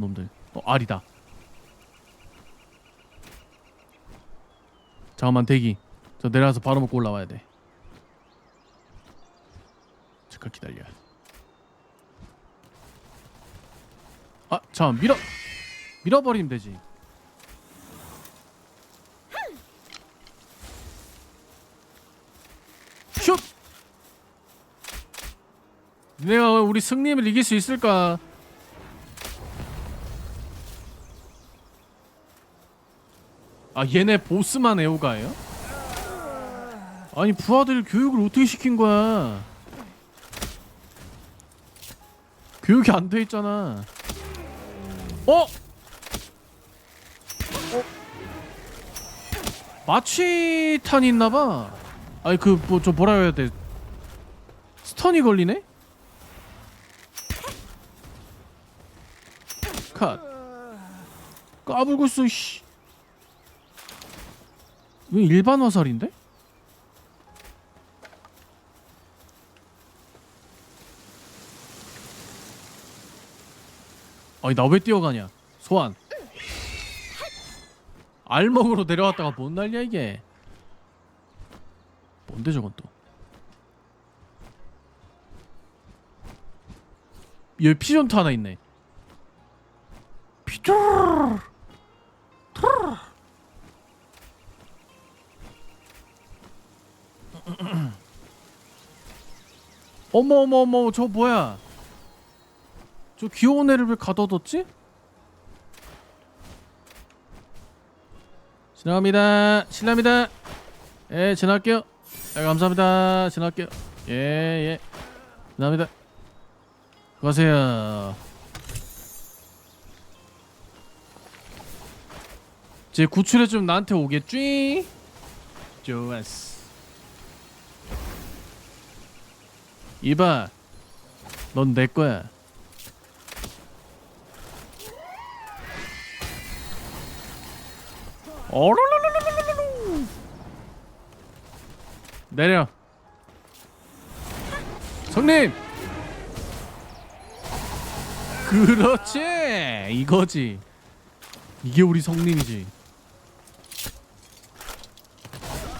놈들. 어 알이다. 잠깐만 대기. 저 내려와서 바로 먹고 올라와야 돼. 잠깐 기다려. 아, 잠깐 밀어 밀어버리면 되지. 슛! 내가 우리 승님을 이길 수 있을까? 아 얘네 보스만 애호가예요? 아니 부하들 교육을 어떻게 시킨 거야? 교육이 안 돼 있잖아. 어? 어? 마취탄이 있나봐. 아니 그 뭐 저 뭐라 해야 돼? 스턴이 걸리네? 컷. 까불고 있어 씨. 왜 일반 화살인데? 아니 나 왜 뛰어가냐? 소환. 알먹으로 내려왔다가 뭔 난리야 이게? 뭔데 저건 또? 여기 피전트 하나 있네. 피전. 어머 어머 어머 저 뭐야? 저 귀여운 애를 왜 가둬뒀지? 지나갑니다. 실례합니다. 예, 지나갈게요. 예, 감사합니다. 지나갈게요. 예, 예. 지나갑니다. 가세요. 제 구출해 좀 나한테 오겠지? 좋았어. 이봐, 넌 내 거야. 어로로로로로로로. 내려. 성님. 그렇지. 이거지. 이게 우리 성님이지.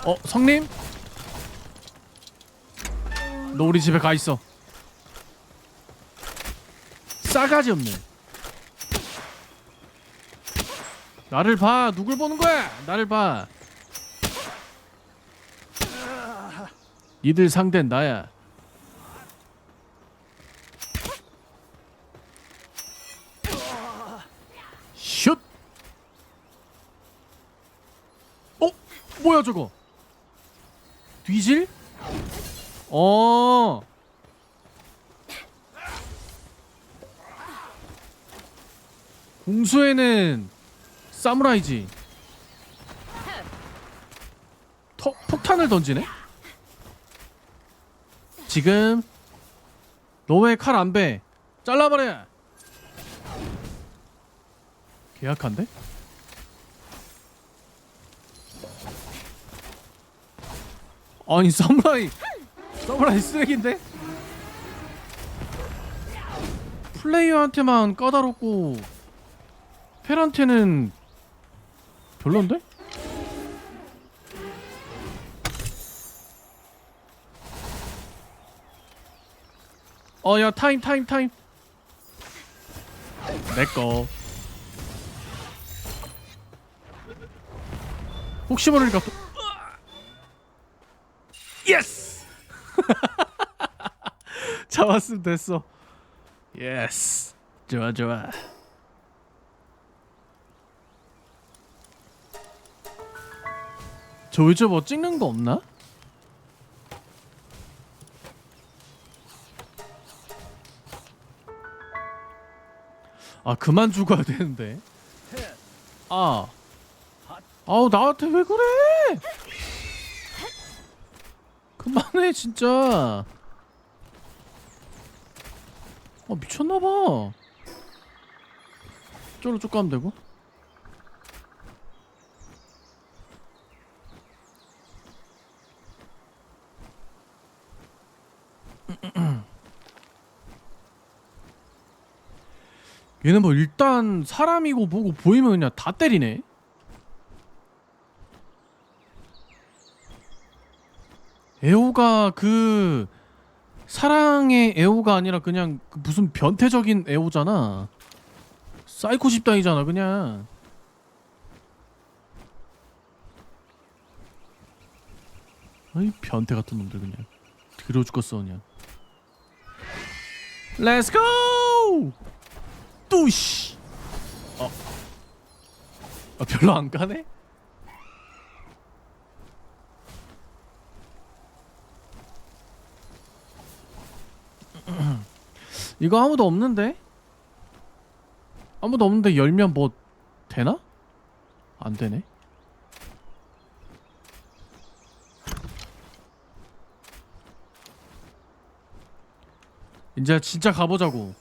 어, 성님? 너 우리 집에 가 있어. 싸가지 없네. 나를 봐. 누굴 보는 거야? 나를 봐. 니들 상대는 나야. 슛. 어? 뭐야 저거? 뒤질? 어. 공수에는 사무라이지. 터, 폭탄을 던지네? 지금 너왜칼안 배? 잘라버려. 계약한데? 아니 사무라이 사무라이 쓰레기인데? 플레이어한테만 까다롭고 펠한테는 별론데? 어 야 타임 타임 타임 내꺼 혹시 모르니까 또... 예스 잡았으면 됐어. 예스 좋아 좋아. 저 요즘 뭐 찍는 거 없나? 아 그만 죽어야 되는데. 아. 아우 나한테 왜 그래 그만해 진짜. 아 미쳤나봐. 저로 쭉 가면 되고. 얘는 뭐 일단 사람이고 뭐고 보이면 그냥 다 때리네. 애호가 그 사랑의 애호가 아니라 그냥 그 무슨 변태적인 애호잖아. 사이코 집단이잖아 그냥. 아이 변태 같은 놈들 그냥 더러워 죽겠어 그냥. Let's go! 뚜시. 어. 아 별로 안 가네? 이거 아무도 없는데? 아무도 없는데 열면 뭐 되나? 안 되네. 이제 진짜 가보자고.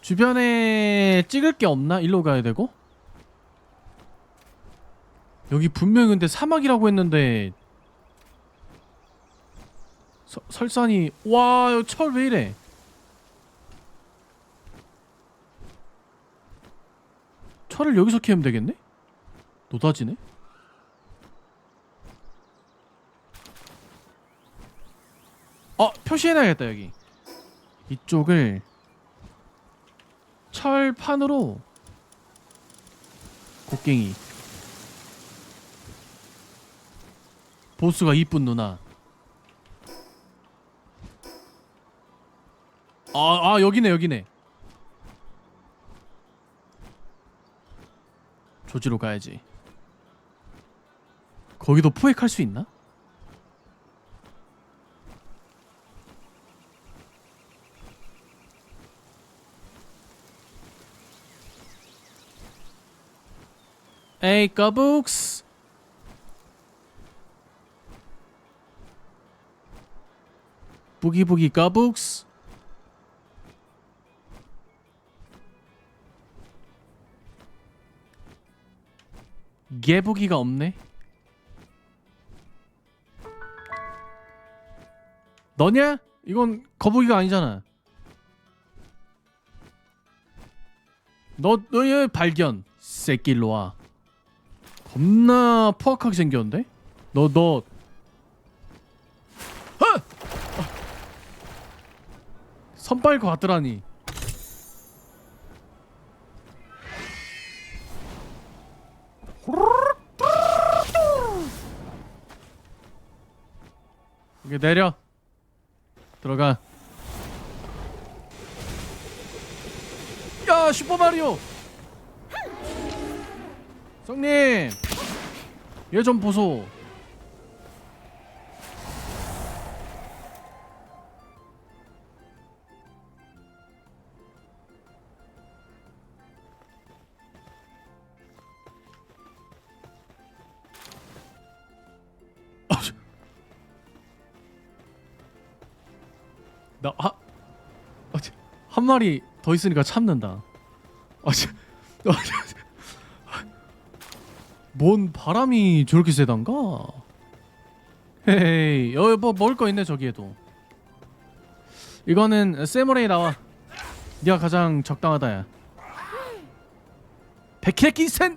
주변에 찍을 게 없나? 일로 가야 되고? 여기 분명히 근데 사막이라고 했는데 서, 설산이 와 철 왜 이래? 철을 여기서 캐면 되겠네? 노다지네? 어 표시해놔야겠다 여기 이쪽을 철판으로 곡괭이 보스가 이쁜 누나 아, 아 여기네 여기네 조지로 가야지. 거기도 포획할 수 있나? 에이 까북스! 부기부기 까북스 개부기가 없네 너냐? 이건 거북이가 아니잖아 너 너의 발견 새끼 일로 와 겁나 포악하게 생겼는데? 너 너. 아! 선 빨고 왔더라니. 이게 내려. 들어가. 야 슈퍼 마리오. 성님 얘 좀 보소 한 마리 더 있으니까 참는다. 아, 저- 아, 저- 뭔 바람이 저렇게 세단가? 헤이 여기 뭐 먹을 거 있네 저기에도. 이거는 세모레이 나와. 네가 가장 적당하다 야. 백해기 센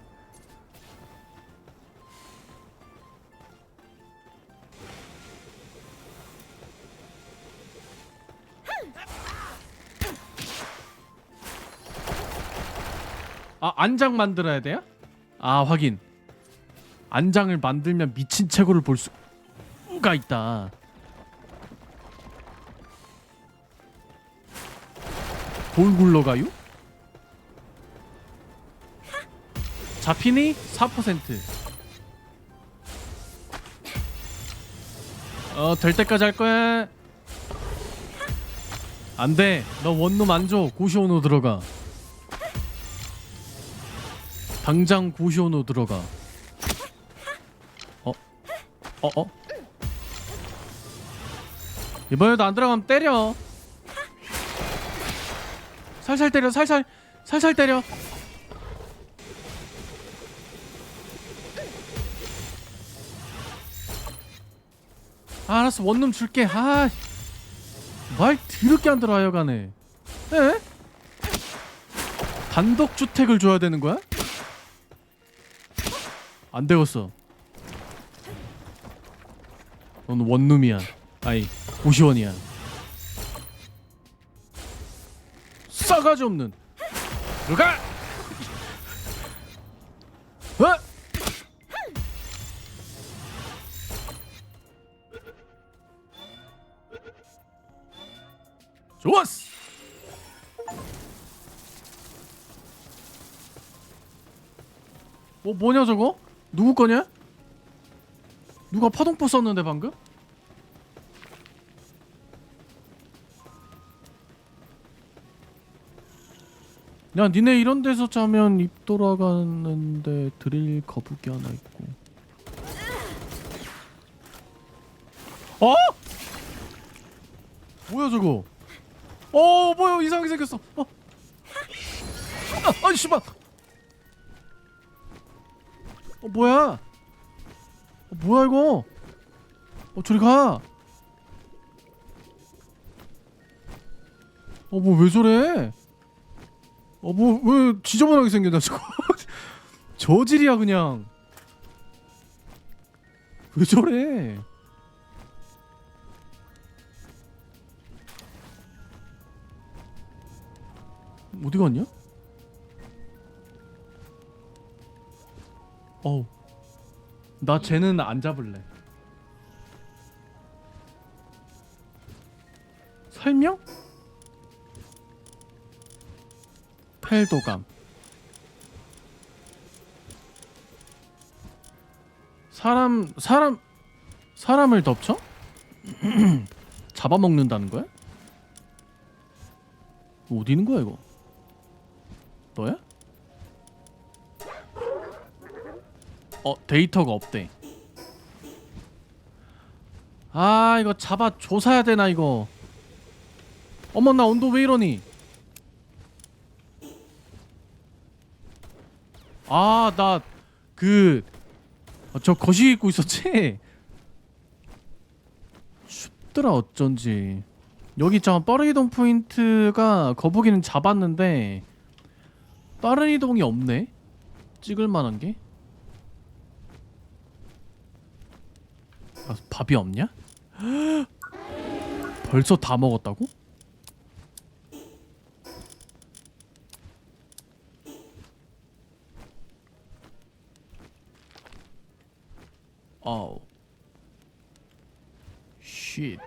안장 만들어야 돼요? 아 확인 안장을 만들면 미친 채굴을 볼 수가 있다. 돌 굴러가요? 잡히니? 4% 어, 될 때까지 할 거야. 안 돼. 너 원룸 안 줘. 고시오노 들어가. 당장 고시오노 들어가. 어? 어? 이번에도 안 들어가면 때려. 살살 때려, 살살, 살살 때려. 아, 알았어, 원룸 줄게. 아, 말 더럽게 안 들어 하여간에. 에? 단독 주택을 줘야 되는 거야? 안 되겠어. 넌 원룸이야. 아니 고시원이야. 싸가지 없는. 들어가. 어? 좋았어. 어 뭐냐 저거? 누구 거냐? 누가 파동포 썼는데 방금? 야 니네 이런 데서 자면 입 돌아가는데 드릴 거북이 하나 있고 어? 뭐야 저거 어 뭐야 이상하게 생겼어 어 아, 아니 씨발 어 뭐야? 어, 뭐야 이거? 어 저리 가 어 뭐 왜 저래? 어 뭐 왜 지저분하게 생겼냐 저거? 저질이야 그냥. 왜 저래? 어디 갔냐? 어우 나 쟤는 안 잡을래 설명? 펠도감 사람 사람 사람을 덮쳐? 잡아먹는다는 거야? 어디 있는 거야 이거? 너야? 어 데이터가 없대. 아 이거 잡아 조사야 되나 이거? 어머 나 온도 왜 이러니? 아 나 그저 거시 입고 있었지? 춥더라 어쩐지 여기 있잖아 빠른 이동 포인트가 거북이는 잡았는데 빠른 이동이 없네 찍을 만한 게 아, 밥이 없냐? 벌써 다 먹었다고? 어우 쉿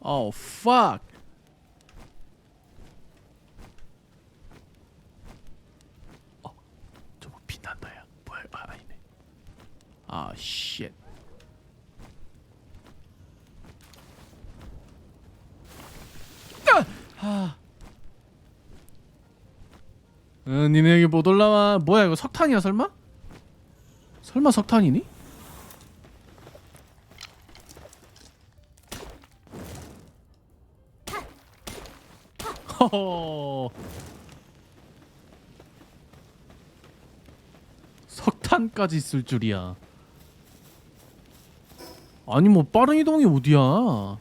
어우 fuck 어 저거 빛난다 야 뭐야 아 아니네 아 쉣. 아. 응, 니네 여기 못 올라와. 뭐야 이거 석탄이야 설마? 설마 석탄이니? 석탄까지 있을 줄이야. 아니 뭐 빠른 이동이 어디야?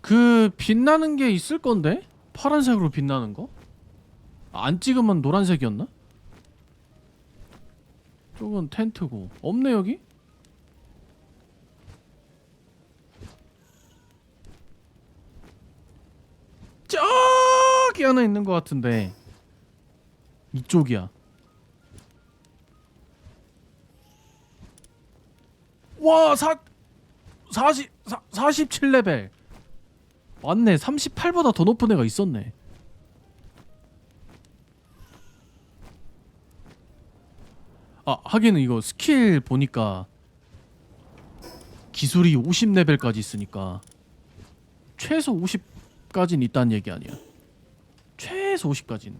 그 빛나는 게 있을 건데 파란색으로 빛나는 거? 안 찍으면 노란색이었나? 저건 텐트고 없네 여기? 저기 하나 있는 것 같은데 이쪽이야. 와, 사 40 사, 47레벨. 맞네. 38보다 더 높은 애가 있었네. 아, 하기는 이거 스킬 보니까 기술이 50레벨까지 있으니까 최소 50까지는 있다는 얘기 아니야. 최소 50까지는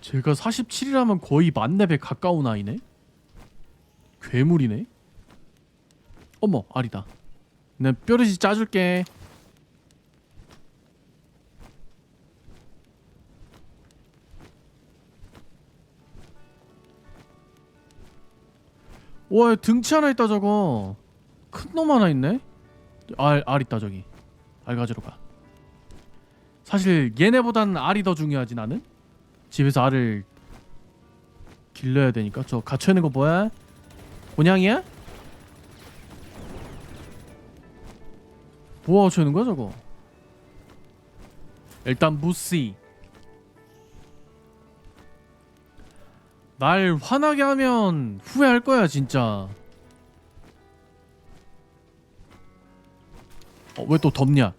제가 47이라면 거의 만렙에 가까운 아이네? 괴물이네? 어머 알이다 내 뾰루지 짜줄게 와 등치 하나 있다 저거 놈 하나 있네. 알, 알 있다 저기. 알 가지러 가. 사실 얘네보단 알이 더 중요하지 나는. 집에서 알을 길러야 되니까. 저 갇혀있는 거 뭐야? 곤양이야? 뭐가 갇혀있는 거야 저거? 일단 무시. 날 화나게 하면 후회할 거야 진짜 어, 왜 또 덥냐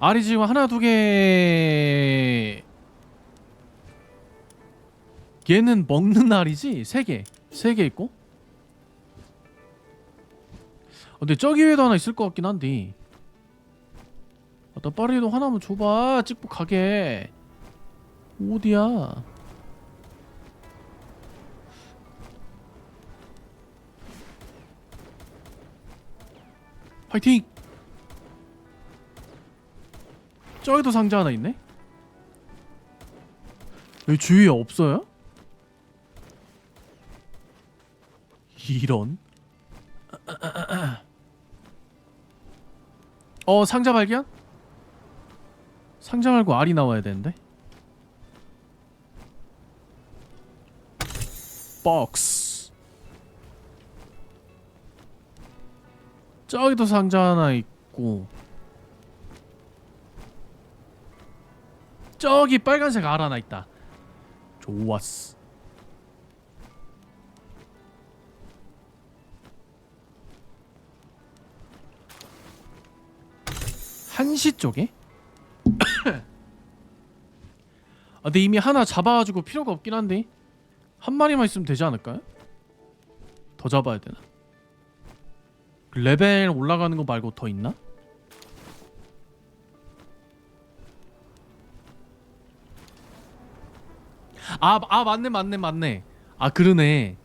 알이 지금 하나 두 개 얘는 먹는 알이지? 세 개. 세 개 있고? 어, 근데 저기 위에도 하나 있을 것 같긴 한데. 아, 나 빠르게도 하나만 줘봐. 찍고 가게. 어디야? 파이팅! 저기도 상자 하나 있네? 여기 주위에 없어요? 이런 어 상자 발견? 상자 말고 알이 나와야 되는데? 박스. 저기도 상자 하나 있고. 저기 빨간색 알 하나 있다. 좋았어. 한시 쪽에? 아, 근데 이미 하나 잡아가지고 필요가 없긴 한데 한 마리만 있으면 되지 않을까요? 더 잡아야 되나? 레벨 올라가는 거 말고 더 있나? 아, 아 맞네 맞네 맞네 아 그러네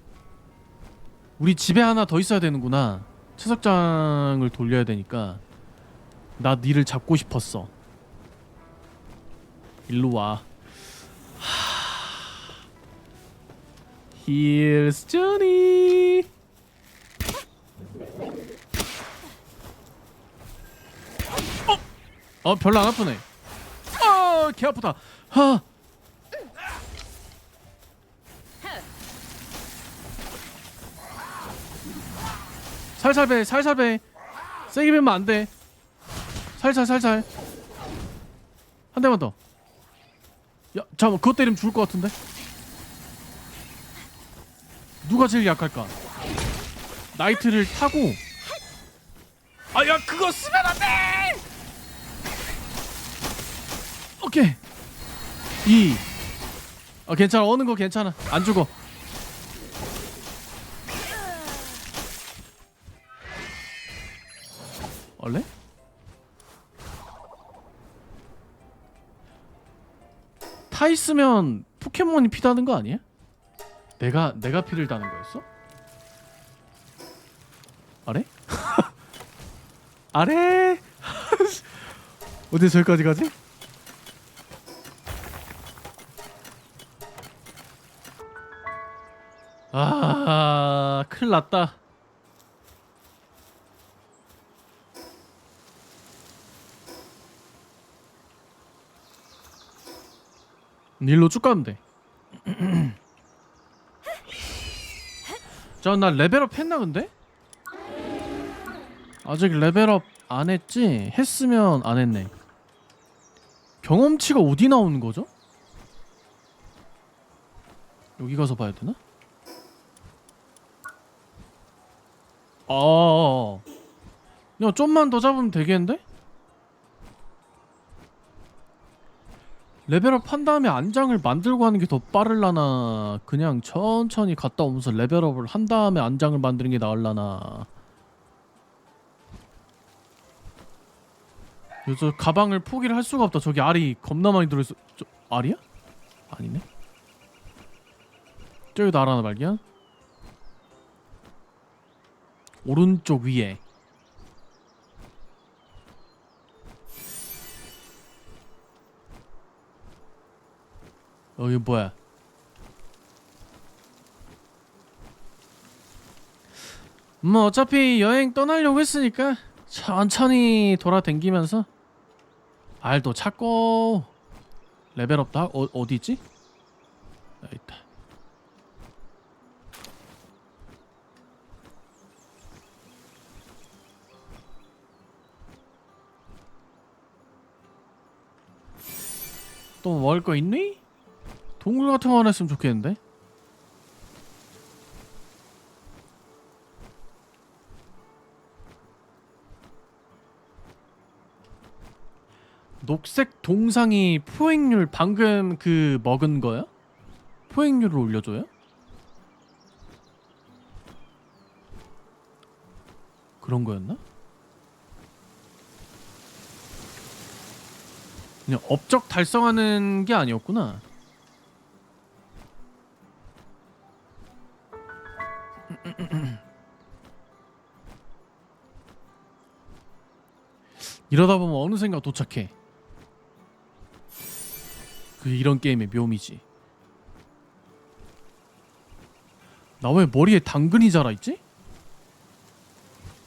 우리 집에 하나 더 있어야 되는구나 채석장을 돌려야 되니까 나 니를 잡고 싶었어. 일로 와. Here's. 어? 어 별로 안 아프네. 아, 개 아프다. 하. 살살 배, 살살 배. 세게 배면 안 돼. 살살 살살 한 대만 더. 야 잠깐 그것 때리면 죽을 것 같은데. 누가 제일 약할까? 나이트를 타고. 아 야 그거 쓰면 안 돼. 오케이. 이. 아 괜찮아 어는 거 괜찮아 안 죽어. 있으면 포켓몬이 피다는 거 아니야? 내가 내가 피를 다는 거였어? 아래? 아래? 어디 저기까지 가지? 아, 큰일 났다. 일로 쭉 가면 돼. 자, 나 레벨업 했나 근데? 아직 레벨업 안 했지? 했으면 안 했네. 경험치가 어디 나오는 거죠? 여기 가서 봐야 되나? 아, 야 좀만 더 잡으면 되겠는데? 레벨업 한 다음에 안장을 만들고 하는 게 더 빠를라나. 그냥 천천히 갔다 오면서 레벨업을 한 다음에 안장을 만드는 게 나을라나. 저 가방을 포기를 할 수가 없다. 저기 알이 겁나 많이 들어있어. 저 알이야? 아니네. 저기도 알 하나 발견 오른쪽 위에 여기 뭐야? 뭐 어차피 여행 떠나려고 했으니까 천천히 돌아댕기면서 알도 찾고 레벨업 다 어, 어디 있지? 여기 있다. 또 먹을 거 있니? 동굴 같은 거 하나 있으면 좋겠는데? 녹색 동상이 포획률 방금 그 먹은 거야? 포획률을 올려줘요? 그런 거였나? 그냥 업적 달성하는 게 아니었구나. 이러다 보면 어느샌가 도착해. 그 이런 게임의 묘미지. 나 왜 머리에 당근이 자라 있지?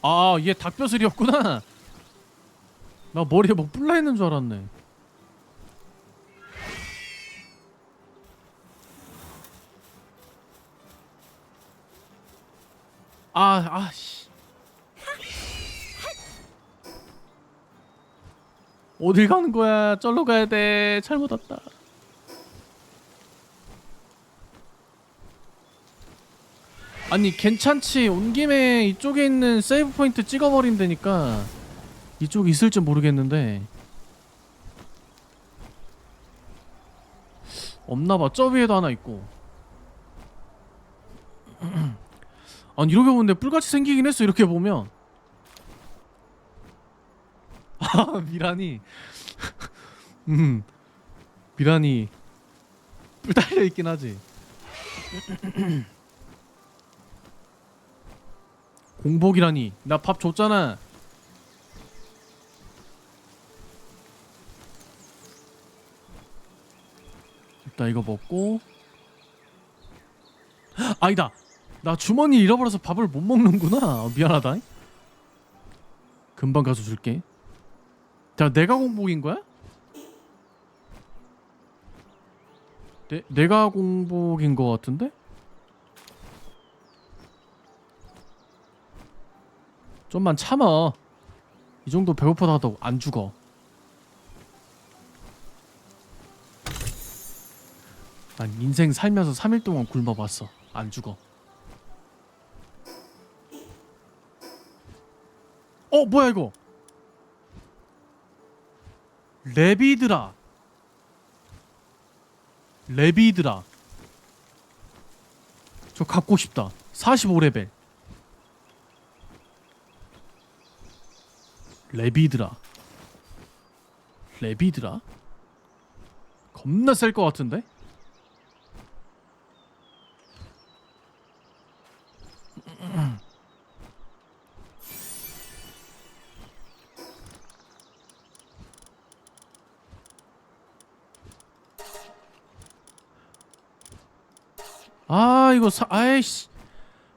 아, 얘 닭뼈슬이었구나. 나 머리에 뭐 뿔나 있는 줄 알았네. 아, 아, 씨. 어딜 가는 거야? 절로 가야 돼. 잘못 왔다. 아니 괜찮지 온 김에 이쪽에 있는 세이브 포인트 찍어버린다니까 이쪽 있을지 모르겠는데 없나봐 저 위에도 하나 있고 아니 이렇게 보는데 뿔같이 생기긴 했어 이렇게 보면 아 미란이. 음. 미란이 뿔 달려 있긴 하지. 공복이라니. 나 밥 줬잖아. 일단 이거 먹고. 헉, 아니다. 나 주머니 잃어버려서 밥을 못 먹는구나. 어, 미안하다. 금방 가서 줄게 자 내가 공복인 거야? 내, 내가 공복인 거 같은데? 좀만 참아. 이 정도 배고프다도 안 죽어. 난 인생 살면서 3일 동안 굶어봤어. 안 죽어. 어 뭐야 이거? 레비드라. 레비드라. 저 갖고 싶다. 45레벨. 레비드라 레비드라 겁나 셀 것 같은데 아 이거 사 아이씨.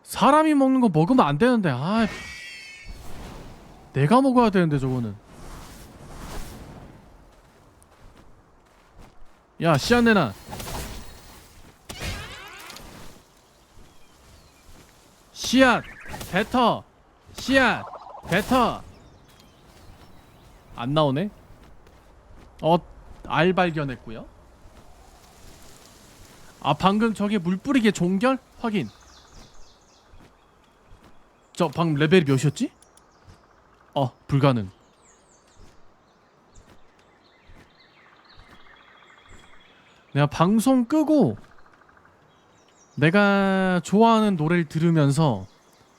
사람이 먹는 거 먹으면 안 되는데 아 내가 먹어야 되는데 저거는. 야 씨앗 내놔 씨앗 뱉어 씨앗 뱉어 안 나오네? 어 알 발견했고요 아 방금 저게 물 뿌리게 종결? 확인. 저 방금 레벨이 몇이었지? 어 불가능. 내가 방송 끄고 내가 좋아하는 노래를 들으면서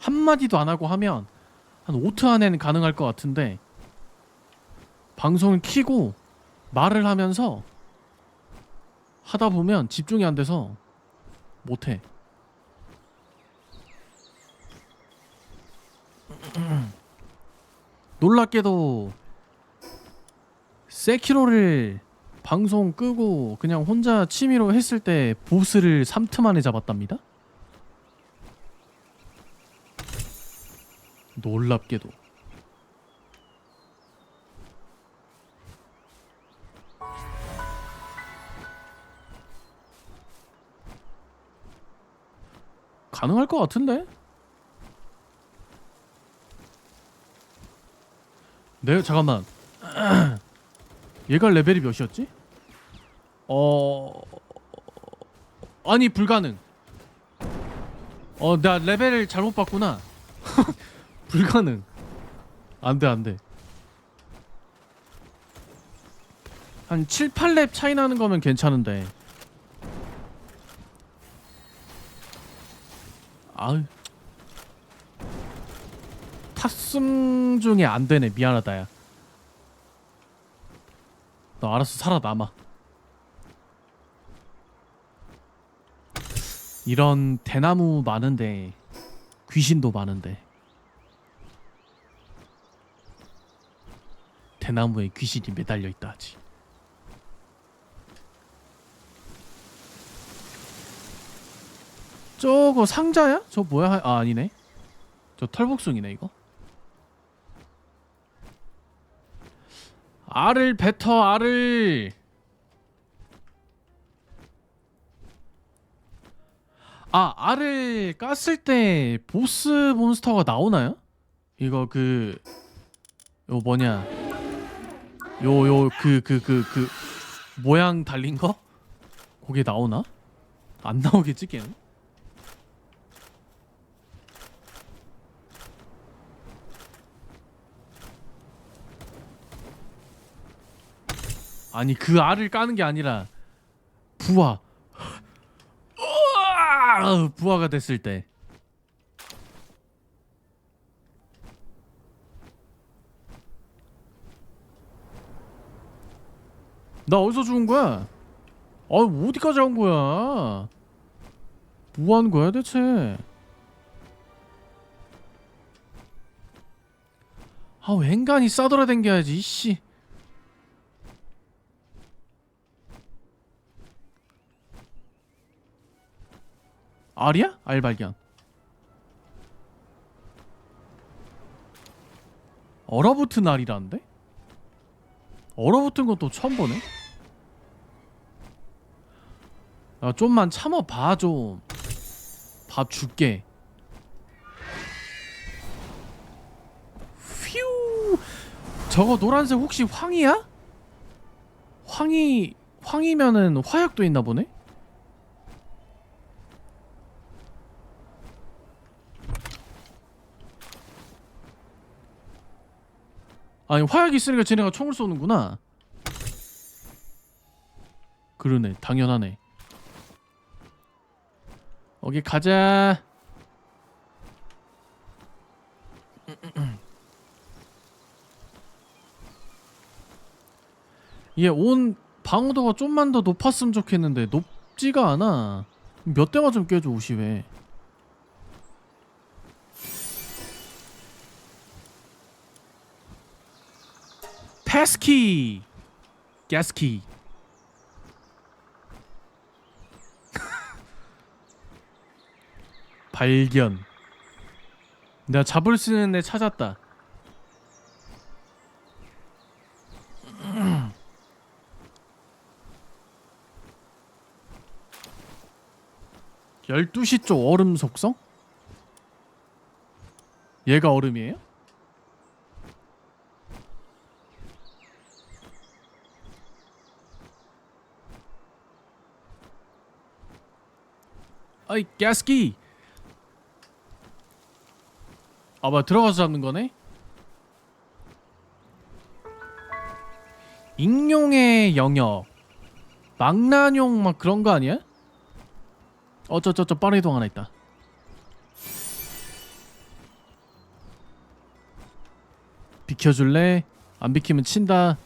한마디도 안 하고 하면 한 5트 안에는 가능할 것 같은데 방송을 키고 말을 하면서 하다 보면 집중이 안 돼서 못해 놀랍게도 세키로를 방송 끄고 그냥 혼자 취미로 했을 때 보스를 3트 만에 잡았답니다. 놀랍게도. 가능할 것 같은데? 네 잠깐만. 얘가 레벨이 몇이었지? 어 아니 불가능. 어 나 레벨을 잘못 봤구나. 불가능. 안돼 안돼. 한 7, 8렙 차이 나는 거면 괜찮은데 아유 탑승 중에 안 되네 미안하다 야. 너 알아서 살아남아. 이런 대나무 많은데 귀신도 많은데 대나무에 귀신이 매달려 있다 하지. 저거 상자야? 저 뭐야? 아 아니네. 저 털복숭이네 이거. 알을 뱉어 알을 아 알을 깠을 때 보스 몬스터가 나오나요? 이거 그 요 뭐냐 요 요 그 그 그 그 모양 달린 거? 그게 나오나? 안 나오겠지 걔는? 아니 그 알을 까는 게 아니라 우와! 부화가 됐을 때 나 어디서 죽은 거야? 아 어디까지 온 거야? 뭐 하는 거야 대체? 아 웬간히 싸돌아 댕겨야지 이씨 알이야? 알 발견. 얼어붙은 알이라는데? 얼어붙은 것도 처음 보네. 야, 좀만 참아봐 좀. 밥 줄게. 휘우. 저거 노란색 혹시 황이야? 황이 황이면은 화약도 있나 보네. 아니 화약이 있으니까 쟤네가 총을 쏘는구나. 그러네. 당연하네. 오케이 가자. 얘온 방어도가 좀만 더 높았으면 좋겠는데 높지가 않아. 몇 대만 좀 깨줘 옷이 왜 패스키 가스키 발견 내가 잡을 수 있는 애 찾았다 열두 시쪽 얼음 속성? 얘가 얼음이에요? 아이 가스키 아 뭐야 들어가서 잡는 거네? 익룡의 영역. 망나뇽 막 그런 거 아니야? 어쩌저쩌 빠른 이동 하나 있다. 비켜줄래? 안 비키면 친다